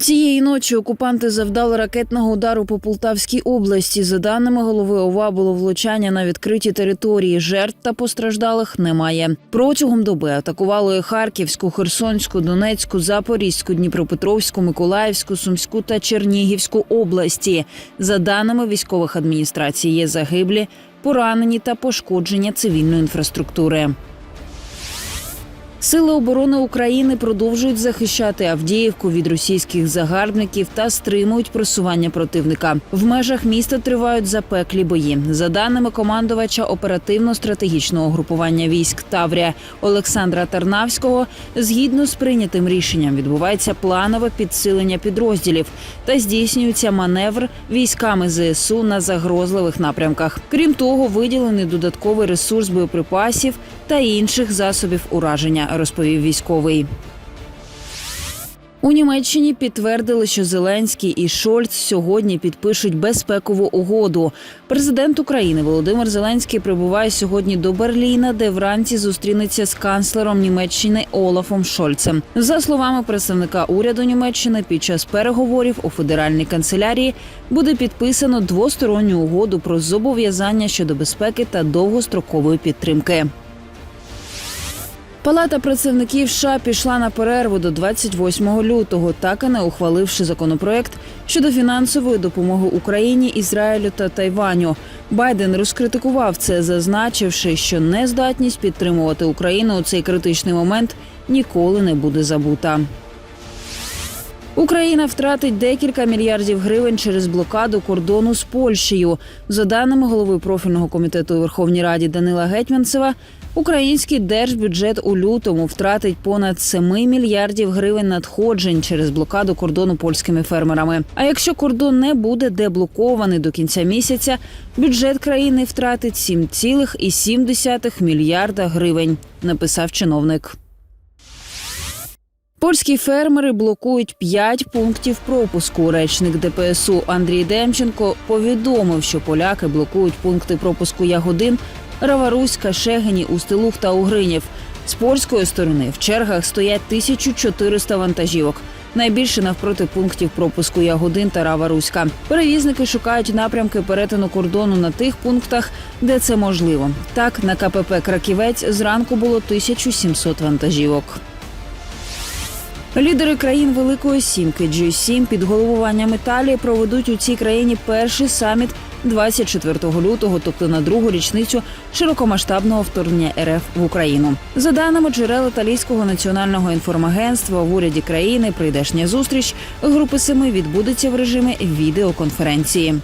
Цієї ночі окупанти завдали ракетного удару по Полтавській області. За даними голови ОВА, було влучання на відкритій території. Жертв та постраждалих немає. Протягом доби атакували Харківську, Херсонську, Донецьку, Запорізьку, Дніпропетровську, Миколаївську, Сумську та Чернігівську області. За даними військових адміністрацій, є загиблі, поранені та пошкодження цивільної інфраструктури. Сили оборони України продовжують захищати Авдіївку від російських загарбників та стримують просування противника. В межах міста тривають запеклі бої. За даними командувача оперативно-стратегічного групування військ Таврія Олександра Тарнавського, згідно з прийнятим рішенням відбувається планове підсилення підрозділів та здійснюється маневр військами ЗСУ на загрозливих напрямках. Крім того, виділений додатковий ресурс боєприпасів та інших засобів ураження, розповів військовий. У Німеччині підтвердили, що Зеленський і Шольц сьогодні підпишуть безпекову угоду. Президент України Володимир Зеленський прибуває сьогодні до Берліна, де вранці зустрінеться з канцлером Німеччини Олафом Шольцем. За словами представника уряду Німеччини, під час переговорів у федеральній канцелярії буде підписано двосторонню угоду про зобов'язання щодо безпеки та довгострокової підтримки. Палата представників США пішла на перерву до 28 лютого, так і не ухваливши законопроект щодо фінансової допомоги Україні, Ізраїлю та Тайваню. Байден розкритикував це, зазначивши, що нездатність підтримувати Україну у цей критичний момент ніколи не буде забута. Україна втратить декілька мільярдів гривень через блокаду кордону з Польщею. За даними голови профільного комітету Верховній Раді Данила Гетьманцева, український держбюджет у лютому втратить понад 7 мільярдів гривень надходжень через блокаду кордону польськими фермерами. А якщо кордон не буде деблокований до кінця місяця, бюджет країни втратить 7,7 мільярда гривень, написав чиновник. Польські фермери блокують п'ять пунктів пропуску. Речник ДПСУ Андрій Демченко повідомив, що поляки блокують пункти пропуску Ягодин, Раваруська, Шегені, Устилух та Угринів. З польської сторони в чергах стоять 1400 вантажівок. Найбільше навпроти пунктів пропуску Ягодин та Раваруська. Перевізники шукають напрямки перетину кордону на тих пунктах, де це можливо. Так, на КПП Краківець зранку було 1700 вантажівок. Лідери країн Великої Сімки G7 під головуванням Італії проведуть у цій країні перший саміт 24 лютого, тобто на другу річницю широкомасштабного вторгнення РФ в Україну. За даними джерел італійського національного інформагентства в уряді країни, прийдешня зустріч групи семи відбудеться в режимі відеоконференції.